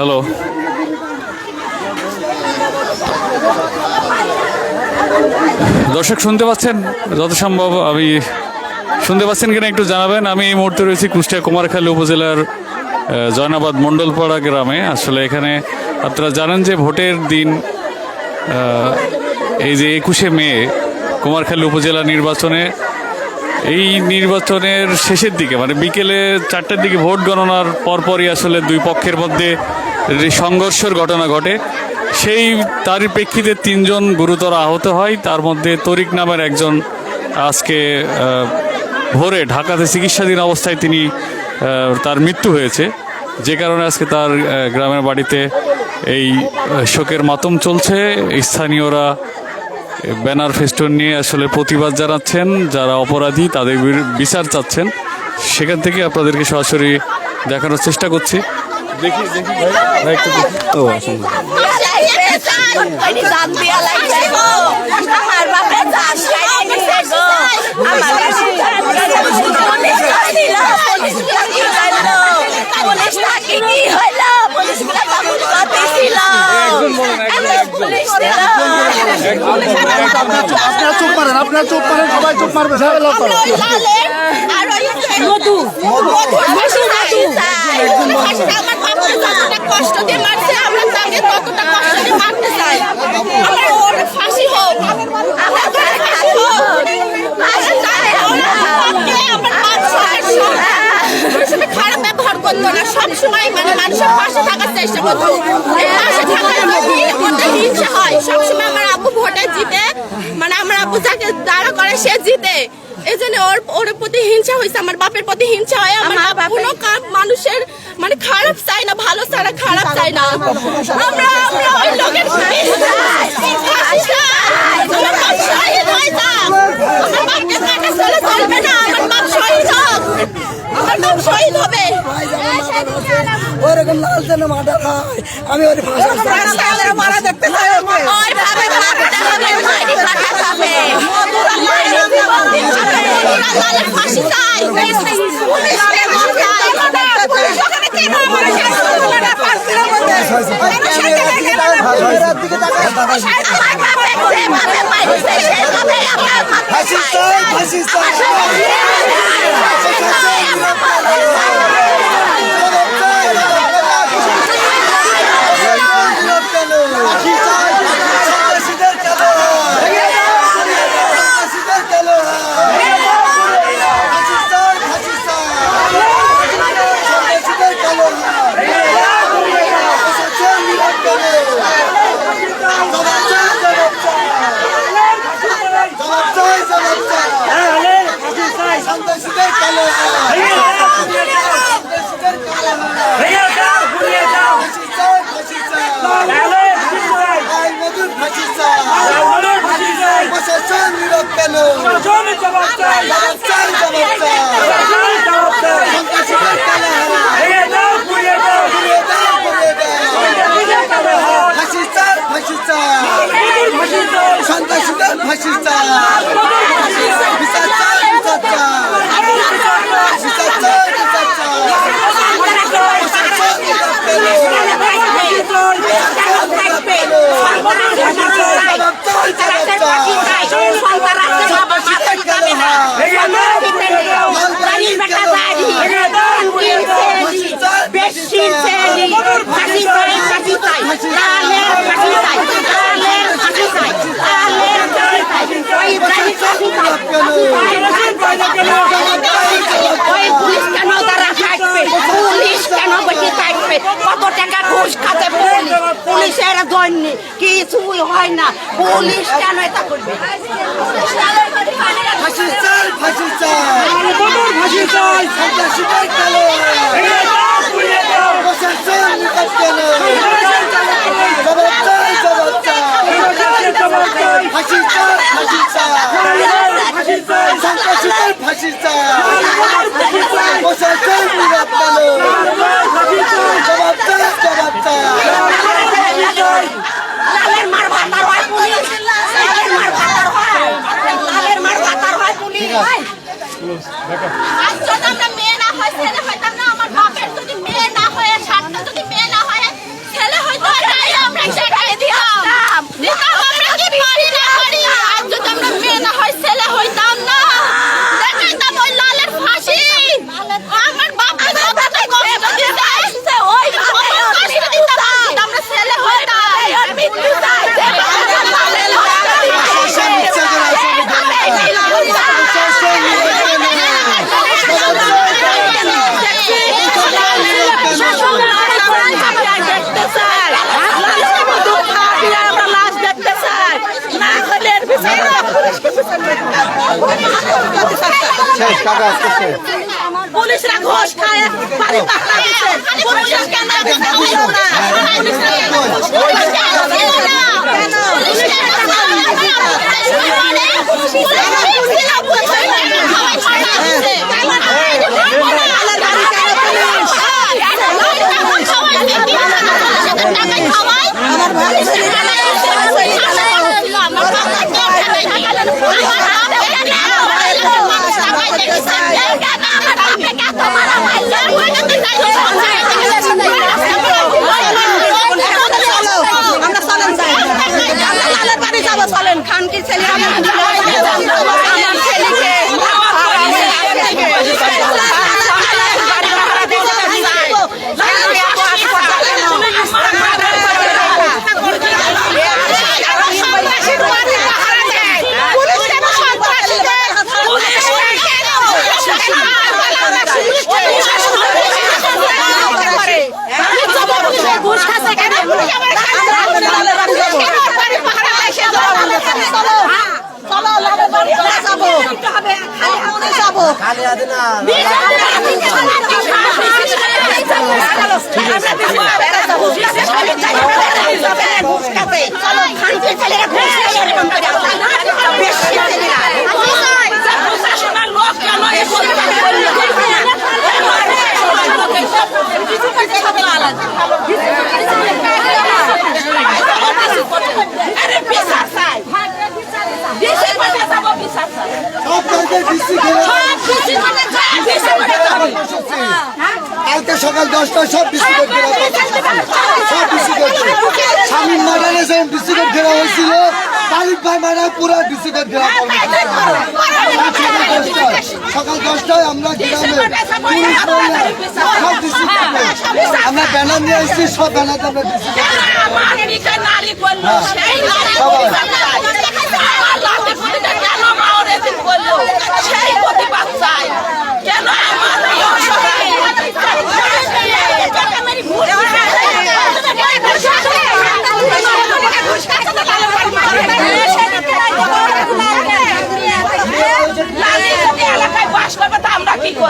Hello দর্শক, শুনতে পাচ্ছেন যত সম্ভব আমি শুনতে পাচ্ছেন কিনা একটু জানাবেন। আমি এই মুহূর্তে রয়েছি কুষ্টিয়া কুমারখালী উপজেলার জয়নাবাদ মণ্ডলপাড়া গ্রামে। আসলে এখানে আপনারা জানেন যে ভোটের দিন এই যে একুশে মে, কুমারখালী উপজেলা নির্বাচনে, এই নির্বাচনের শেষের দিকে মানে বিকেলে চারটার দিকে ভোট গণনার পরপরই আসলে দুই পক্ষের মধ্যে সংঘর্ষের ঘটনা ঘটে, সেই তার প্রেক্ষিতে তিনজন গুরুতর আহত হয়। তার মধ্যে তরিক নামের একজন আজকে ভোরে ঢাকাতে চিকিৎসাধীন অবস্থায় তিনি তার মৃত্যু হয়েছে। যে কারণে আজকে তার গ্রামের বাড়িতে এই শোকের মাতম চলছে। স্থানীয়রা ব্যানার ফেস্টুন নিয়ে আসলে প্রতিবাদ জানাচ্ছেন। যারা অপরাধী, তাদের বিচার চাচ্ছেন। সেখান থেকে আপনাদেরকে সরাসরি দেখানোর চেষ্টা করছি। দেখি দেখি ভাই। ভাই একটু দেখি। ও আসুন। আপনারা চুপ মারেন আপনারা চুপ মারেন সবাই চুপ মারবে ঝামেলা করো আর ওই মধু মধু ফাঁসি চাই ফাঁসিটা আমার বাপের যতটা কষ্ট দিয়ে মারছে আমরা তাকে ততটা কষ্ট দিয়ে মারতে চাই। আমরা ওর ফাঁসি হোক আমরা ফাঁসি হোক আমরা চাই ওরা পক্ষে আমার বাপ সবার সঙ্গে খারাপ ব্যবহার করতো না সবসময় মানে মানুষের পাশে থাকার চেষ্টা করতো। পাশে থাকার হিংসা হয়। সবসময় আমার আব্বু ভোটে জিতে মানে আমার আব্বু যাকে দাঁড়া করে সে জিতে। এই জন্য ওর ওর প্রতি হিংসা হয়েছে আমার বাপের প্রতি হিংসা হয়। আমার বাপ কোনো মানুষের মানে খারাপ চাই না ভালো ছাড়া খারাপ চাই না। আমরা আমরা ওই লোকের ওরকম লাল যেন আমি ওর ভাষা মারা দেখতে চাই। ফাঁসি চাই। পুলিশকে মারতে পুলিশ ওখানে কেন আমার সাথে ফাঁসির মধ্যে আমার সাথে দিকে তাকায় ফাঁসি চাই, ফাঁসি চাই। প্রশাসন কেন জবাব চাই জবাব চাই সন্ত্রাসীদের কালাহারা ঘুরিয়ে দাও ঘুরিয়ে দাও ফাঁসি চাই ফাঁসি চাই সন্ত্রাসীদের ফাঁসি চাই বিচার চাই বিচার চাই বিচার চাই বিচার চাই প্রশাসন নিরব কেন ওই পুলিশ কেন তারা থাকবে পুলিশ কেন বসে থাকবে কত টাকা ঘুষ খাতে পুলিশ পুলিশের জন্য কিছুই হয় না। পুলিশ কেন এটা করবে? ফাঁসি চাই ফাঁসি চাই। ফাঁসি চাই Luz. Vem cá. শেষ কাকা আজকে শেষ। পুলিশরা ঘোষ খায় বাড়ি পাহারা দিচ্ছে পুলিশরা কেন? আমরা চলেন যাই আমরা লালের বাড়ি যাব চলেন খানকির ছেলে আমার আমার ছেলেকে ঘুষ খাচ্ছে কেন লালের বাড়ি যাব চলো চলো লালের বাড়ি যাব যাব আপনাদের তালিক ভাই পুরো ঘেরা সকাল দশটায় আমরা গ্রামে আমরা ব্যানার নিয়ে এসেছি সব ব্যানার আমরা বিস্কুট সেই প্রতিবাদ চাই কেন আমার এই এলাকায় বাস করবে তা আমরা কি করব খালি কিনা দিন আমার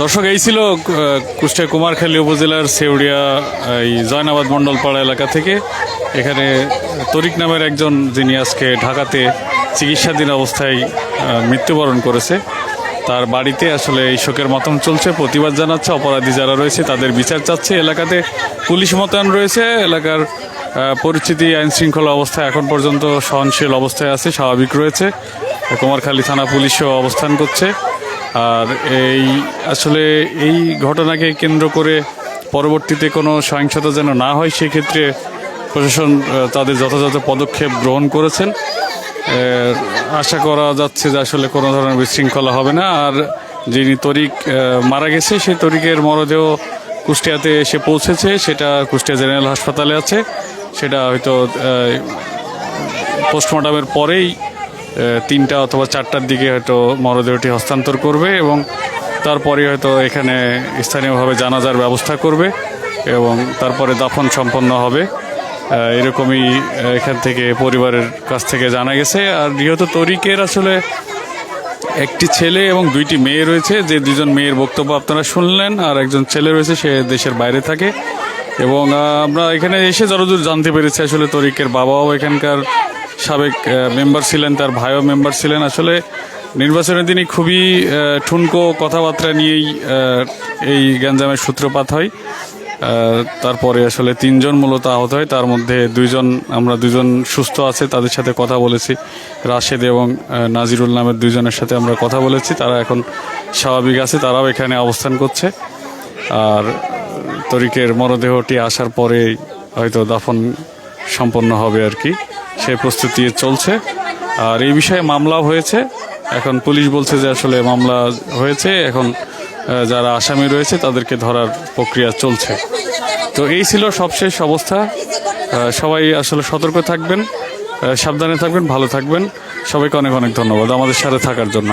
দর্শক, এই ছিল কুষ্টিয়া কুমারখালী উপজেলার সেউড়িয়া এই জয়নাবাদ মণ্ডলপাড়া এলাকা থেকে। এখানে তরিক নামের একজন যিনি আজকে ঢাকাতে চিকিৎসাধীন অবস্থায় মৃত্যুবরণ করেছে। তার বাড়িতে আসলে এই শোকের মতন চলছে। প্রতিবাদ জানাচ্ছে, অপরাধী যারা রয়েছে তাদের বিচার চাচ্ছে। এলাকাতে পুলিশ মোতায়েন রয়েছে। এলাকার পরিস্থিতি, আইন শৃঙ্খলা অবস্থা এখন পর্যন্ত সহনশীল অবস্থায় আছে, স্বাভাবিক রয়েছে। কুমারখালী থানা পুলিশও অবস্থান করছে। আর এই, আসলে এই ঘটনাকে কেন্দ্র করে পরবর্তীতে কোনো সহিংসতা যেন না হয়, সেক্ষেত্রে প্রশাসন তাদের যথাযথ পদক্ষেপ গ্রহণ করেছেন। আশা করা যাচ্ছে যে আসলে কোনো ধরনের বিশৃঙ্খলা হবে না। আর যিনি তরিক মারা গেছে, সেই তরিকের মরদেহ কুষ্টিয়াতে এসে পৌঁছেছে। সেটা কুষ্টিয়া জেনারেল হাসপাতালে আছে। সেটা হয়তো পোস্টমর্টমের পরেই তিনটা অথবা চারটার দিকে হয়তো মরদেহটি হস্তান্তর করবে এবং তারপরে হয়তো এখানে স্থানীয়ভাবে জানাজার ব্যবস্থা করবে এবং তারপরে দাফন সম্পন্ন হবে। এরকমই এখান থেকে পরিবারের কাছ থেকে জানা গেছে। আর নিহত তরিকের আসলে একটি ছেলে এবং দুইটি মেয়ে রয়েছে, যে দুজন মেয়ের বক্তব্য আপনারা শুনলেন, আর একজন ছেলে রয়েছে, সে দেশের বাইরে থাকে। এবং আমরা এখানে এসে যতদূর জানতে পেরেছি, আসলে তরিকের বাবাও এখানকার সাবেক মেম্বার ছিলেন, তার ভাইও মেম্বার ছিলেন। আসলে নির্বাচনের দিনই খুবই ঠুনকো কথাবার্তা নিয়েই এই গ্যাঞ্জামের সূত্রপাত হয়। তারপরে আসলে তিনজন মূলত আহত হয়। তার মধ্যে দুইজন, আমরা দুজন সুস্থ আছে, তাদের সাথে কথা বলেছি। রাশেদ এবং নাজিরুল নামের দুইজনের সাথে আমরা কথা বলেছি। তারা এখন স্বাভাবিক আছে, তারাও এখানে অবস্থান করছে। আর তরিকের মরদেহটি আসার পরে হয়তো দাফন সম্পন্ন হবে আর কি। সেই প্রস্তুতি চলছে। আর এই বিষয়ে মামলাও হয়েছে। এখন পুলিশ বলছে যে আসলে মামলা হয়েছে। এখন যারা আসামি রয়েছে, তাদেরকে ধরার প্রক্রিয়া চলছে। তো এই ছিল সবশেষ অবস্থা। সবাই আসলে সতর্ক থাকবেন সাবধানে থাকবেন, ভালো থাকবেন। সবাইকে অনেক অনেক ধন্যবাদ আমাদের সাথে থাকার জন্য।